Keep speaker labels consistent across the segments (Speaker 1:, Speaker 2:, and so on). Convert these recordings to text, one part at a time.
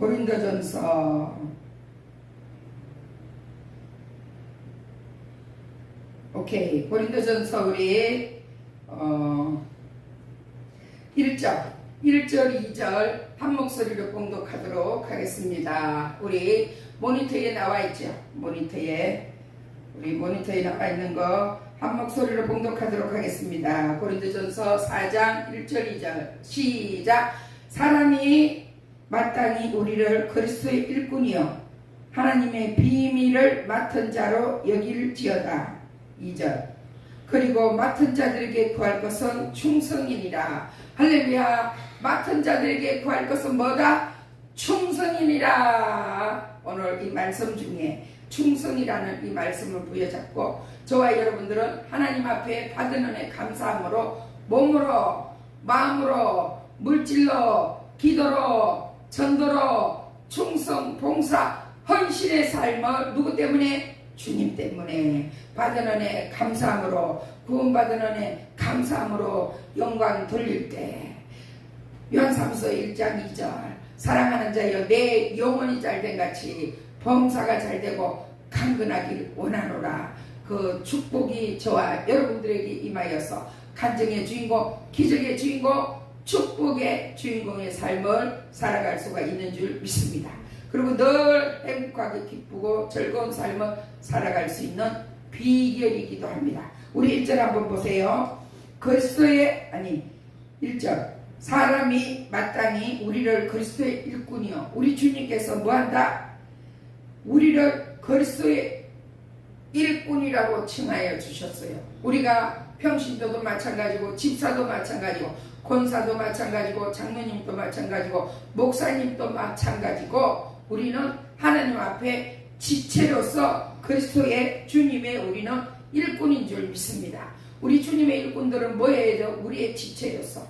Speaker 1: 고린도전서 오케이 고린도전서 우리 어 1절 1절 2절 한 목소리로 공독하도록 하겠습니다. 우리 모니터에 나와 있죠. 모니터에 우리 모니터에 나와 있는 거 한 목소리로 공독하도록 하겠습니다. 고린도전서 4장 1절 2절 시작 사람이 마땅히 우리를 그리스도의 일꾼이요 하나님의 비밀을 맡은 자로 여길지어다. 2절. 그리고 맡은 자들에게 구할 것은 충성이니라. 할렐루야. 맡은 자들에게 구할 것은 뭐다? 충성이니라. 오늘 이 말씀 중에 충성이라는 이 말씀을 부여잡고 저와 여러분들은 하나님 앞에 받은 은혜 감사함으로 몸으로 마음으로 물질로 기도로 전도로 충성 봉사 헌신의 삶을 누구 때문에? 주님 때문에. 받은 은혜 감사함으로 구원받은 은혜 감사함으로 영광 돌릴 때. 요한삼서 1장 2절. 사랑하는 자여 내 영혼이 잘된 같이 범사가 잘되고 강건하길 원하노라. 그 축복이 저와 여러분들에게 임하여서 간증의 주인공 기적의 주인공 축복의 주인공의 삶을 살아갈 수가 있는 줄 믿습니다. 그리고 늘 행복하게 기쁘고 즐거운 삶을 살아갈 수 있는 비결이기도 합니다. 우리 1절 한번 보세요. 그리스도의 아니 1절 사람이 마땅히 우리를 그리스도의 일꾼이요 우리 주님께서 뭐한다? 우리를 그리스도의 일꾼이라고 칭하여 주셨어요. 우리가 평신도도 마찬가지고 집사도 마찬가지고 권사도 마찬가지고 장로님도 마찬가지고 목사님도 마찬가지고 우리는 하나님 앞에 지체로서 그리스도의 주님의 우리는 일꾼인 줄 믿습니다. 우리 주님의 일꾼들은 뭐예요? 우리의 지체로서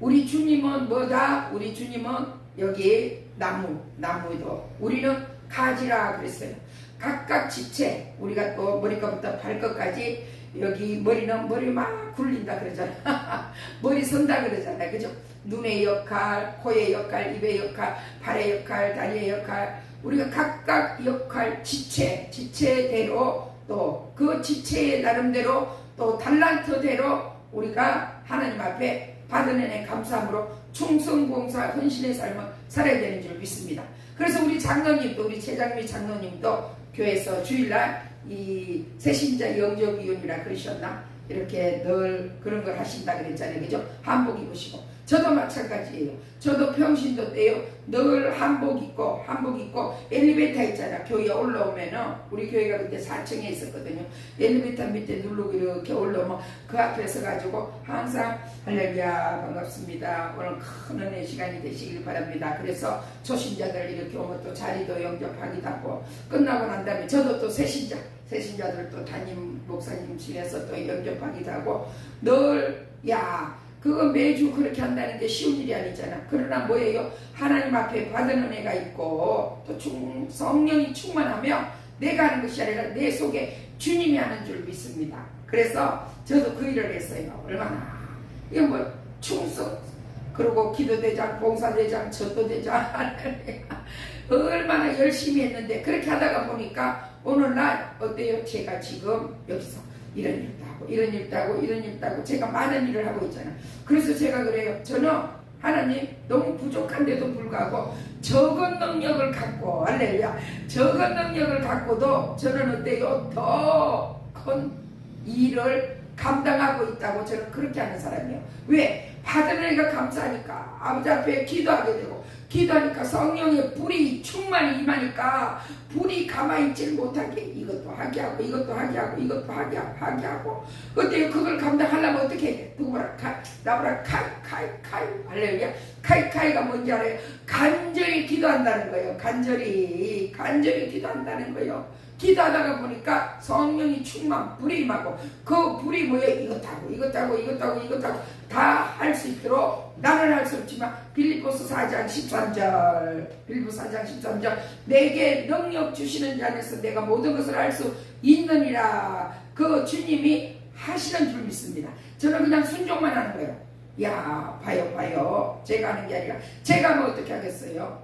Speaker 1: 우리 주님은 뭐다? 우리 주님은 여기 나무, 나무도 우리는 가지라 그랬어요. 각각 지체 우리가 또 머리끝부터 발끝까지 여기 머리 는 머리 막 굴린다 그러잖아. 머리 선다 그러잖아. 그죠? 눈의 역할, 코의 역할, 입의 역할, 발의 역할, 다리의 역할. 우리가 각각 역할, 지체, 지체대로 또 그 지체의 나름대로 또 달란트대로 우리가 하나님 앞에 받은 은혜 감사함으로 충성봉사 헌신의 삶을 살아야 되는 줄 믿습니다. 그래서 우리 장로님도 우리 최장미 장로님도 교회에서 주일날 이 새신자 영접위원이라 그러셨나? 이렇게 늘 그런 걸 하신다 그랬잖아요. 그죠? 한복 입으시고. 저도 마찬가지예요. 저도 평신도 때요. 늘 한복 입고 한복 입고 엘리베이터 있잖아. 교회 올라오면은 우리 교회가 그때 4층에 있었거든요. 엘리베이터 밑에 누르고 이렇게 올라오면 그 앞에 서 가지고 항상 할렐루야 반갑습니다. 오늘 큰 은혜 시간이 되시길 바랍니다. 그래서 초신자들 이렇게 오면 또 자리도 영접하기도 하고 끝나고 난 다음에 저도 또 새신자 새신자들 또 담임 목사님 집에서 또 영접하기도 하고 늘 야 그거 매주 그렇게 한다는 게 쉬운 일이 아니잖아. 그러나 뭐예요? 하나님 앞에 받은 은혜가 있고 또 충, 성령이 충만하며 내가 하는 것이 아니라 내 속에 주님이 하는 줄 믿습니다. 그래서 저도 그 일을 했어요. 얼마나 이거 뭐 충성 그리고 기도대장, 봉사대장, 전도대장 얼마나 열심히 했는데 그렇게 하다가 보니까 오늘날 어때요? 제가 지금 여기서 이런 일도 하고 이런 일도 하고 이런 일도 하고 제가 많은 일을 하고 있잖아요. 그래서 제가 그래요. 저는 하나님 너무 부족한데도 불구하고 적은 능력을 갖고 할렐루야 적은 능력을 갖고도 저는 어때요? 더 큰 일을 감당하고 있다고 저는 그렇게 하는 사람이에요. 왜? 받은 은혜가 감사하니까 아버지 앞에 기도하게 되고 기도하니까 성령의 불이 충만히 임하니까 불이 가만히 있질 못하게 이것도 하게 하고 이것도 하게 하고 이것도 하게 하고 하게 하고 어때요? 그걸 감당하려면 어떻게 해야 돼? 누구라 카 나보라 카이 카이 카이 할렐루야 카이 카이가 뭔지 알아요? 간절히 기도한다는 거예요. 간절히 간절히 기도한다는 거예요. 기도하다가 보니까 성령이 충만 불이 임하고 그 불이 뭐예요? 이것 하고 이것 하고 이것 하고 이것 하고 다 할 수 있도록 나는 할 수 없지만 빌리포스 4장 13절 빌리포스 4장 13절 내게 능력 주시는 자 안에서 내가 모든 것을 할 수 있느니라. 그 주님이 하시는 줄 믿습니다. 저는 그냥 순종만 하는 거예요. 야 봐요 봐요. 제가 하는 게 아니라 제가 뭐 어떻게 하겠어요?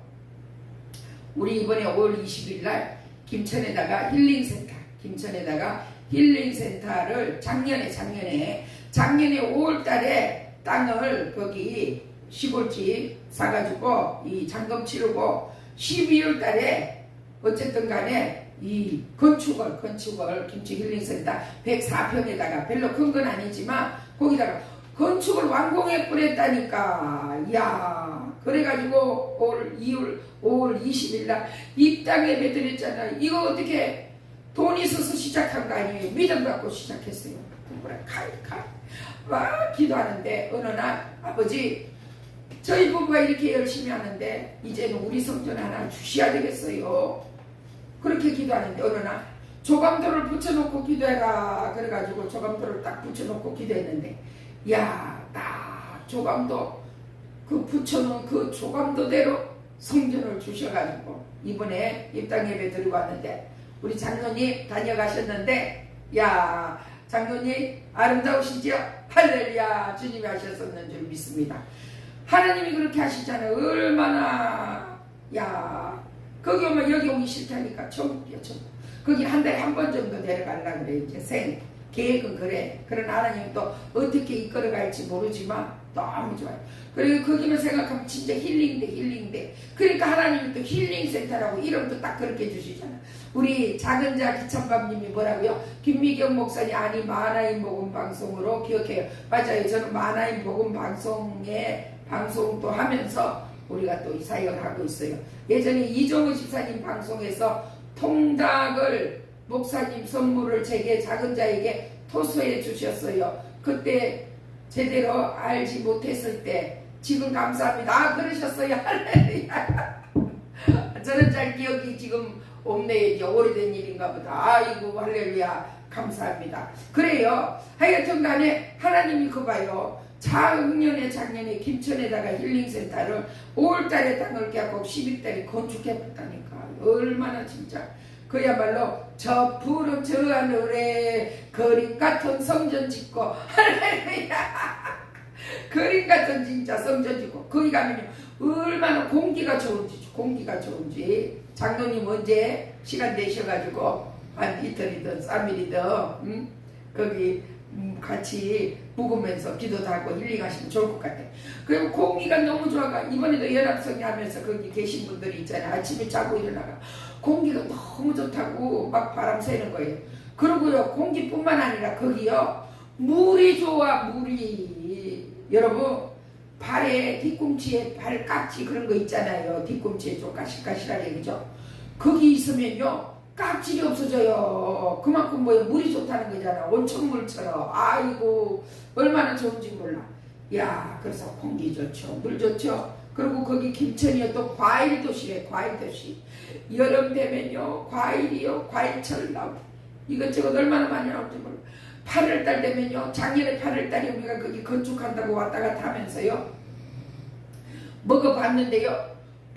Speaker 1: 우리 이번에 5월 20일 날 김천에다가 힐링센터, 김천에다가 힐링센터를 작년에 작년에 작년에 5월 달에 땅을 거기 시골집 사가지고 이 잔금 치르고 12월 달에 어쨌든 간에 이 건축을 건축을 김치 힐링센터 104평에다가 별로 큰 건 아니지만 거기다가 건축을 완공해 버렸다니까. 야 그래가지고 올 2월 5월 20일 날 입당에 매드렸잖아. 이거 어떻게 돈 있어서 시작한 거 아니에요? 믿음 갖고 시작했어요. 뭐라 칼칼. 와 기도하는데 어느 날 아버지 저희 부부가 이렇게 열심히 하는데 이제는 우리 성전 하나 주셔야 되겠어요. 그렇게 기도하는데 어느 날 조감도를 붙여놓고 기도해라. 그래가지고 조감도를 딱 붙여놓고 기도했는데 야 딱 조감도 그 붙여놓은 그 조감도대로 성전을 주셔가지고 이번에 입당 예배 드리고 왔는데 우리 장로님 다녀가셨는데 야 장로님 아름다우시죠? 할렐루야 주님이 하셨었는 줄 믿습니다. 하나님이 그렇게 하시잖아요 얼마나 야 거기 오면 여기 오기 싫다니까. 천국이야 천국. 거기 한 달에 한 번 정도 내려가려 그래 이제 생 계획은 그래. 그런 하나님이 또 어떻게 이끌어갈지 모르지만 너무 좋아요. 그리고 거기는 생각하면 진짜 힐링돼 힐링돼. 그러니까 하나님이 또 힐링센터라고 이름도 딱 그렇게 해주시잖아. 우리 작은 자 기천감님이 뭐라고요? 김미경 목사님 아니 마나임 복음 방송으로 기억해요. 맞아요. 저는 마나임 복음 방송에 방송도 하면서 우리가 또 이 사역을 하고 있어요. 예전에 이종우 집사님 방송에서 통닭을 목사님 선물을 제게 작은 자에게 토스해 주셨어요. 그때 제대로 알지 못했을 때 지금 감사합니다. 아 그러셨어요. 할렐루야. 저는 잘 기억이 지금 없네. 이제 오래된 일인가 보다. 아이고 할렐루야. 감사합니다. 그래요. 하여튼 간에 하나님이 그 봐요. 작년에 작년에 김천에다가 힐링센터를 5월달에 땅을 깨고 10일달에 건축해봤다니까 얼마나 진짜 그야말로 저 푸른 저 하늘에 그림 같은 성전 짓고 할렐루야. 그림 같은 진짜 성전 짓고 거기 가면요. 얼마나 공기가 좋은지 공기가 좋은지. 장로님 언제 시간 되셔가지고 한 이틀이든 3일이든 음? 거기 음, 같이 묵으면서 기도도 하고 힐링하시면 좋을 것 같아요. 그리고 공기가 너무 좋아가 이번에도 연합성이 하면서 거기 계신 분들이 있잖아요. 아침에 자고 일어나가 공기가 너무 좋다고 막 바람 쐬는 거예요. 그러고요 공기뿐만 아니라 거기요 물이 좋아 물이 여러분 발에 뒤꿈치에 발깍지 그런 거 있잖아요. 뒤꿈치에 좀 까실까실하게 그죠? 거기 있으면요 깍질이 없어져요. 그만큼 뭐예요? 물이 좋다는 거잖아. 온천물처럼. 아이고, 얼마나 좋은지 몰라. 야, 그래서 공기 좋죠. 물 좋죠. 그리고 거기 김천이요. 또 과일 도시래, 과일 도시. 여름 되면요. 과일이요. 과일철 나오고. 이것저것 얼마나 많이 나올지 몰라. 8월달 되면요. 작년에 8월달에 우리가 거기 건축한다고 왔다 갔다 하면서요. 먹어봤는데요.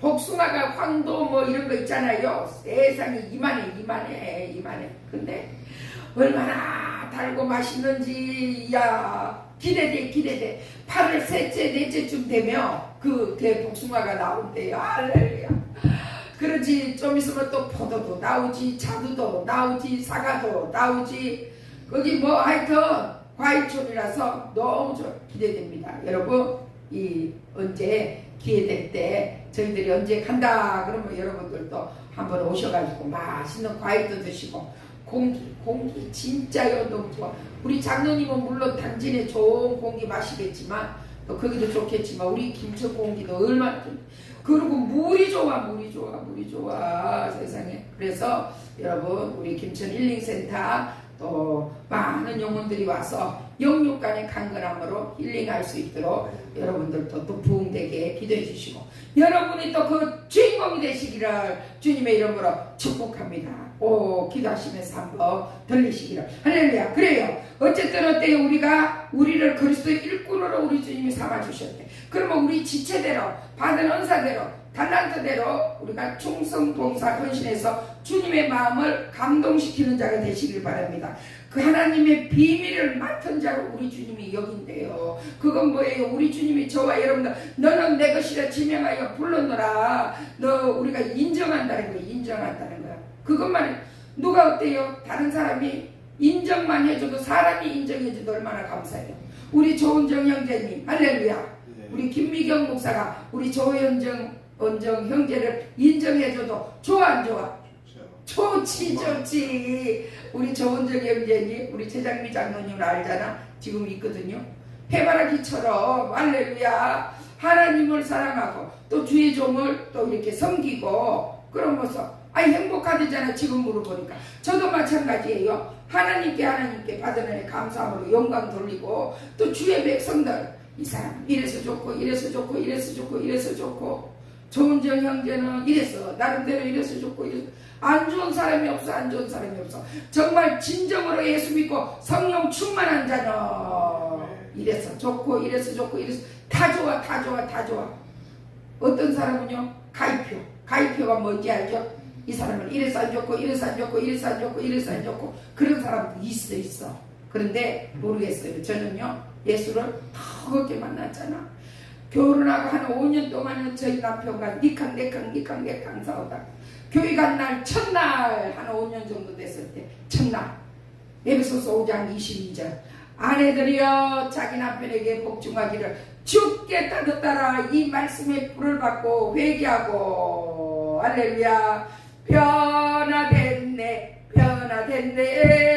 Speaker 1: 복숭아가 황도 뭐 이런 거 있잖아요. 세상에 이만해 이만해 이만해. 근데 얼마나 달고 맛있는지 야 기대돼 기대돼. 8월 셋째 넷째쯤 되면 그 대복숭아가 나온대요. 할렐루야. 그러지 좀 있으면 또 포도도 나오지 자두도 나오지 사과도 나오지 거기 뭐 하여튼 과일촌이라서 너무 기대됩니다. 여러분 이 언제 기회될 때 저희들이 언제 간다 그러면 여러분들도 한번 오셔가지고 맛있는 과일도 드시고 공기 공기 너무 좋아 우리 장로님은 물론 당진에 좋은 공기 마시겠지만 또 거기도 좋겠지만 우리 김천 공기도 얼마나 좋 그리고 물이 좋아 물이 좋아 물이 좋아 세상에. 그래서 여러분 우리 김천 힐링센터 또 많은 영혼들이 와서 영육간의 강건함으로 힐링할 수 있도록 여러분들도 또 부흥되게 기도해 주시고 여러분이 또 그 주인공이 되시기를 주님의 이름으로 축복합니다. 오 기도하시면서 한번 들리시기를. 할렐루야. 그래요. 어쨌든 어때요 우리가 우리를 그리스도의 일꾼으로 우리 주님이 삼아 주셨대. 그러면 우리 지체대로 받은 은사대로 달란트대로 우리가 충성 봉사 헌신해서 주님의 마음을 감동시키는 자가 되시길 바랍니다. 그 하나님의 비밀을 맡은 자로 우리 주님이 여긴대요. 그건 뭐예요? 우리 주님이 저와 여러분들 너는 내 것이라 지명하여 불렀노라. 너 우리가 인정한다는 거예요. 인정한다는 거야. 그것만 누가 어때요? 다른 사람이 인정만 해줘도 사람이 인정해줘도 얼마나 감사해요. 우리 조은정 형제님 할렐루야.
Speaker 2: 네.
Speaker 1: 우리 김미경 목사가 우리 조현정 은정 형제를 인정해줘도 좋아 안 좋아? 좋지 좋지. 우리 조은정 형제님 우리 최장미 장로님을 알잖아? 지금 있거든요. 해바라기처럼 할렐루야. 하나님을 사랑하고 또 주의 종을 또 이렇게 섬기고 그러면서 아니 행복하대잖아 지금 물어보니까. 저도 마찬가지예요. 하나님께 하나님께 받은 감사함으로 영광 돌리고 또 주의 백성들. 이 사람 이래서 좋고 이래서 좋고 이래서 좋고 이래서 좋고 조은정 형제는 이래서 나름대로 이래서 좋고 이래서. 안 좋은 사람이 없어 안 좋은 사람이 없어. 정말 진정으로 예수 믿고 성령 충만한 자녀. 이래서 좋고 이래서 좋고 이래서. 다 좋아 다 좋아 다 좋아. 어떤 사람은요? 가입표. 가입표가 뭔지 알죠? 이 사람은 이래서 안 좋고 이래서 안 좋고 이래서 안 좋고 이래서 안 좋고. 그런 사람도 있어 있어. 그런데 모르겠어요. 저는요 예수를 더럽게 만났잖아 결혼하고 한 5년 동안은 저희 남편과 니캉 내캉 니캉 내캉 싸우다 교회 간 날 첫날 한 5년 정도 됐을 때 첫날 에베소서 5장 22절. 아내들이여 자기 남편에게 복종하기를 죽게 따뜻하라 이 말씀에 불을 받고 회개하고 할렐루야. 변화됐네 변화됐네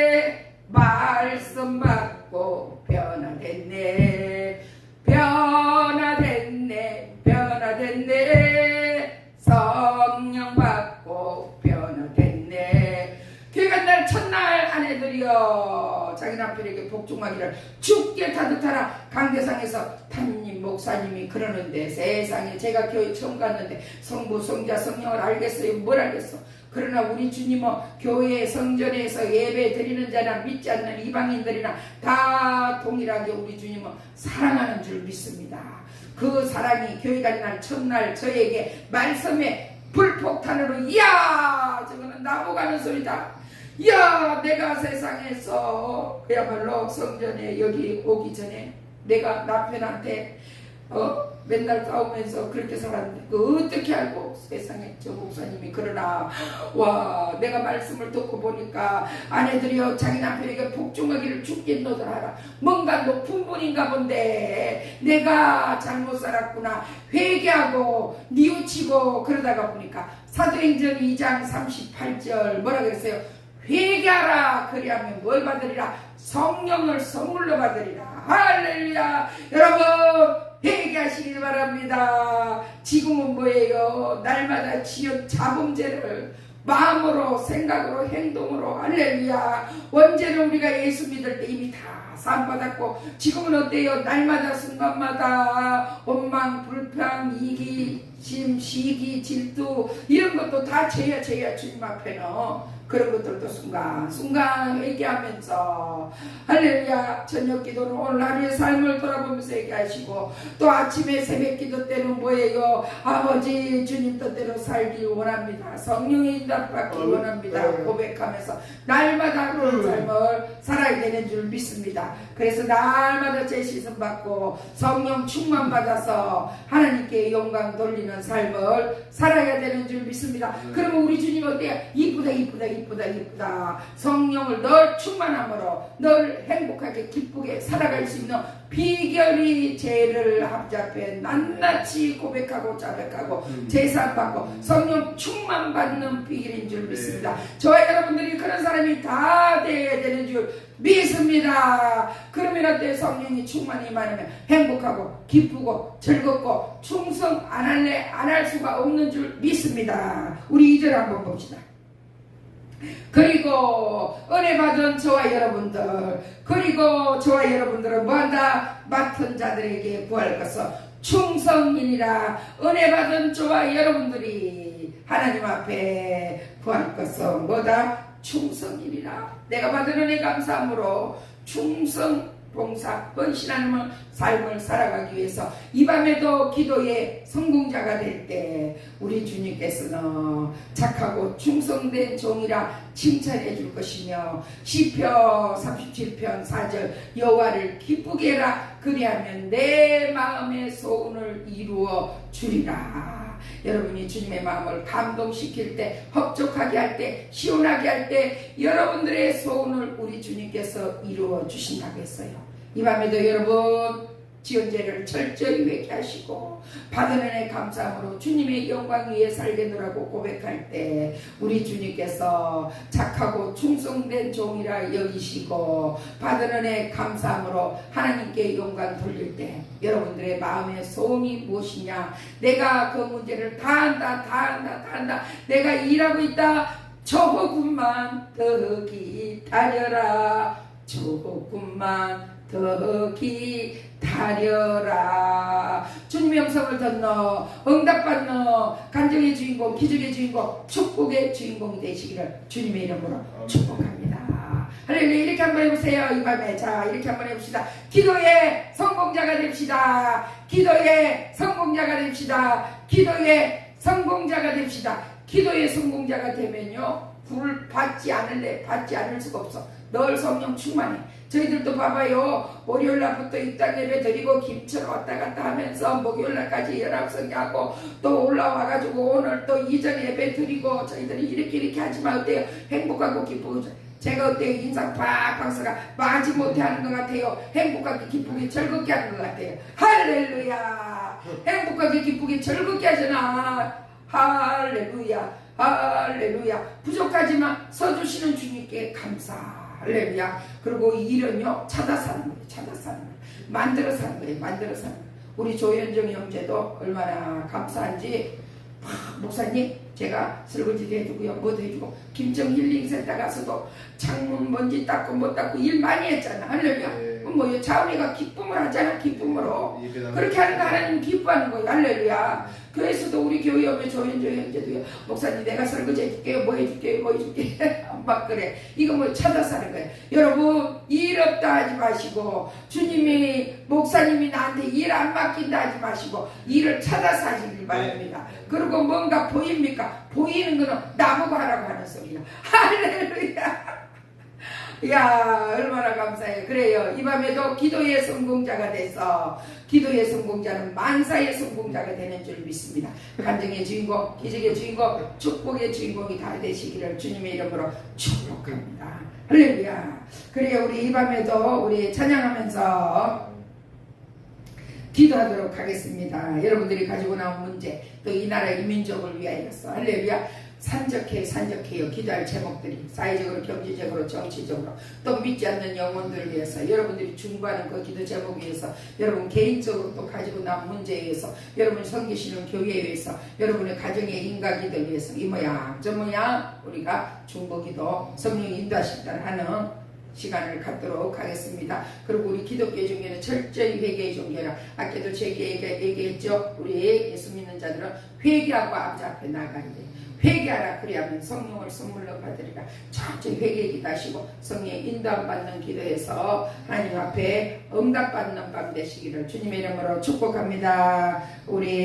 Speaker 1: 남편에게 복종하기를 죽게 따뜻하라 강대상에서 담임 목사님이 그러는데 세상에 제가 교회 처음 갔는데 성부 성자 성령을 알겠어요 뭘 알겠어 그러나 우리 주님은 교회 성전에서 예배 드리는 자나 믿지 않는 이방인들이나 다 동일하게 우리 주님은 사랑하는 줄 믿습니다. 그 사랑이 교회 가는 날 첫날 저에게 말씀에 불폭탄으로 이야 저거는 나보 가는 소리다. 이야 내가 세상에서 그야말로 성전에 여기 오기 전에 내가 남편한테 어 맨날 싸우면서 그렇게 살았는데 그 어떻게 알고? 세상에 저 목사님이 그러나. 와 내가 말씀을 듣고 보니까 아내들이여 자기 남편에게 복종하기를 죽게 너들하라. 뭔가 높은 분인가 본데. 내가 잘못 살았구나. 회개하고 뉘우치고 그러다가 보니까 사도행전 2장 38절 뭐라 그랬어요 회개하라. 그리하면 뭘 받으리라? 성령을 선물로 받으리라. 할렐루야. 여러분 회개하시길 바랍니다. 지금은 뭐예요? 날마다 지은 자범죄를 마음으로 생각으로 행동으로 할렐루야. 원죄는 우리가 예수 믿을 때 이미 다 사함받았고 지금은 어때요? 날마다 순간마다 원망 불평 이기심 시기 질투 이런 것도 다 죄야 죄야 주님 앞에는 그런 것들도 순간 순간 얘기하면서 할렐루야 저녁 기도는 오늘 하루의 삶을 돌아보면서 얘기하시고 또 아침에 새벽 기도 때는 뭐예요 아버지 주님 뜻대로 살길 원합니다 성령의 인답받기
Speaker 2: 어,
Speaker 1: 원합니다
Speaker 2: 네.
Speaker 1: 고백하면서 날마다 그런
Speaker 2: 음.
Speaker 1: 삶을 살아야 되는 줄 믿습니다 그래서 날마다 제 시선 받고 성령 충만 받아서 하나님께 영광 돌리는 삶을 살아야 되는 줄 믿습니다
Speaker 2: 네.
Speaker 1: 그러면 우리 주님 어때요 이쁘다 이쁘다 이쁘다 이쁘다 성령을 널 충만함으로 널 행복하게 기쁘게 살아갈 수 있는 비결이 죄를 합잡해 낱낱이 고백하고 자백하고
Speaker 2: 음.
Speaker 1: 제사받고 성령 충만 받는 비결인 줄 믿습니다.
Speaker 2: 네.
Speaker 1: 저와 여러분들이 그런 사람이 다 되어야 되는 줄 믿습니다. 그러면 어때 성령이 충만히 많으면 행복하고 기쁘고 즐겁고 충성 안 할래 안 할 수가 없는 줄 믿습니다. 우리 2절 한번 봅시다. 그리고 은혜 받은 저와 여러분들 그리고 저와 여러분들은 뭐한다? 맡은 자들에게 구할 것은 충성이니라. 은혜 받은 저와 여러분들이 하나님 앞에 구할 것은 뭐다? 충성이니라. 내가 받은 은혜 감사함으로 충성 봉사, 헌신하는 삶을 살아가기 위해서. 이 밤에도 기도의 성공자가 될 때 우리 주님께서는 착하고 충성된 종이라 칭찬해 줄 것이며 시편 37편 4절 여호와를 기쁘게 해라. 그리하면 내 마음의 소원을 이루어 주리라 여러분이 주님의 마음을 감동시킬 때 흡족하게 할 때 시원하게 할 때 여러분들의 소원을 우리 주님께서 이루어 주신다고 했어요. 이 밤에도 여러분 지원제를 철저히 회개하시고 받은 은혜 감사함으로 주님의 영광 위에 살겠노라고 고백할 때 우리 주님께서 착하고 충성된 종이라 여기시고 받은 은혜 감사함으로 하나님께 영광 돌릴 때 여러분들의 마음의 소원이 무엇이냐? 내가 그 문제를 다 한다 다 한다 다 한다. 내가 일하고 있다. 조금만 더 기다려라. 조금만 더 기다려라. 주님의 영성을 덧넣어 응답받는 간정의 주인공 기적의 주인공 축복의 주인공이 되시기를 주님의 이름으로 축복합니다. 할렐루야. 이렇게 한번 해보세요 이 밤에. 자 이렇게 한번 해봅시다. 기도의 성공자가 됩시다. 기도의 성공자가 됩시다. 기도의 성공자가 됩시다. 기도의 성공자가 되면요 불을 받지 않을래 받지 않을 수가 없어 늘 성령 충만해 저희들도 봐봐요. 월요일 날부터 입당 예배 드리고 김천 왔다 갔다 하면서 목요일 날까지 연합성이 하고 또 올라와가지고 오늘 또 이전 예배 드리고 저희들이 이렇게 이렇게 하지만 어때요? 행복하고 기쁘고 제가 어때요? 인상 팍팍 써가 마지 못해 하는 것 같아요. 행복하게 기쁘게 즐겁게 하는 것 같아요. 할렐루야. 행복하게 기쁘게 즐겁게 하잖아 할렐루야. 할렐루야. 부족하지만 서주시는 주님께 감사 할렐루야. 그리고 이 일은요 찾아 사는 거예요. 찾아 사는 거예요. 만들어 사는 거예요. 만들어 사는 거예요. 우리 조현정 형제도 얼마나 감사한지. 막 목사님 제가 설거지도 해주고요 뭐도 해주고 김정 힐링센터 가서도 창문 먼지 닦고 못 닦고 일 많이 했잖아 할렐루야
Speaker 2: 네.
Speaker 1: 뭐 자우리가 기쁨을 하잖아 기쁨으로
Speaker 2: 예배당
Speaker 1: 그렇게 하는 거 하나님 기뻐하는 거예요. 할렐루야. 교회에서도 우리 교회 오면 조현조 형제도요. 목사님 내가 설거지 해줄게요. 뭐 해줄게요. 뭐 해줄게. 막 그래. 이거 뭐 찾아서 하는 거예요. 여러분 일 없다 하지 마시고 주님이 목사님이 나한테 일 안 맡긴다 하지 마시고 일을 찾아서 하시길 바랍니다. 그리고 뭔가 보입니까? 보이는 거는 나보고 하라고 하는 소리야. 할렐루야. 야 얼마나 감사해요. 그래요. 이 밤에도 기도의 성공자가 돼서 기도의 성공자는 만사의 성공자가 되는 줄 믿습니다. 간증의 주인공, 기적의 주인공, 축복의 주인공이 다 되시기를 주님의 이름으로 축복합니다. 할렐루야. 그래요. 우리 이 밤에도 우리 찬양하면서 기도하도록 하겠습니다. 여러분들이 가지고 나온 문제, 또 이 나라 이 민족을 위하여서 할렐루야. 산적해 산적해요 기도할 제목들이 사회적으로 경제적으로 정치적으로 또 믿지 않는 영혼들을 위해서 여러분들이 중보하는 그 기도 제목 위해서 여러분 개인적으로 또 가지고 나온 문제에 의해서 여러분 섬기시는 교회에 의해서 여러분의 가정의 인가기들 위해서 이 모양 저 모양 우리가 중보기도 성령이 인도하신다는 하는 시간을 갖도록 하겠습니다. 그리고 우리 기독교 종교는 철저히 회개의 종교라 아까도 얘기- 얘기했죠. 우리 예수 믿는 자들은 회개하고 아버지 앞에 나가야 돼. 회개하라 그리하면 성령을 선물로 받으리라 철저히 회개 기도하시고 성령의 인도함 받는 기도해서 하나님 앞에 응답받는 밤 되시기를 주님의 이름으로 축복합니다. 우리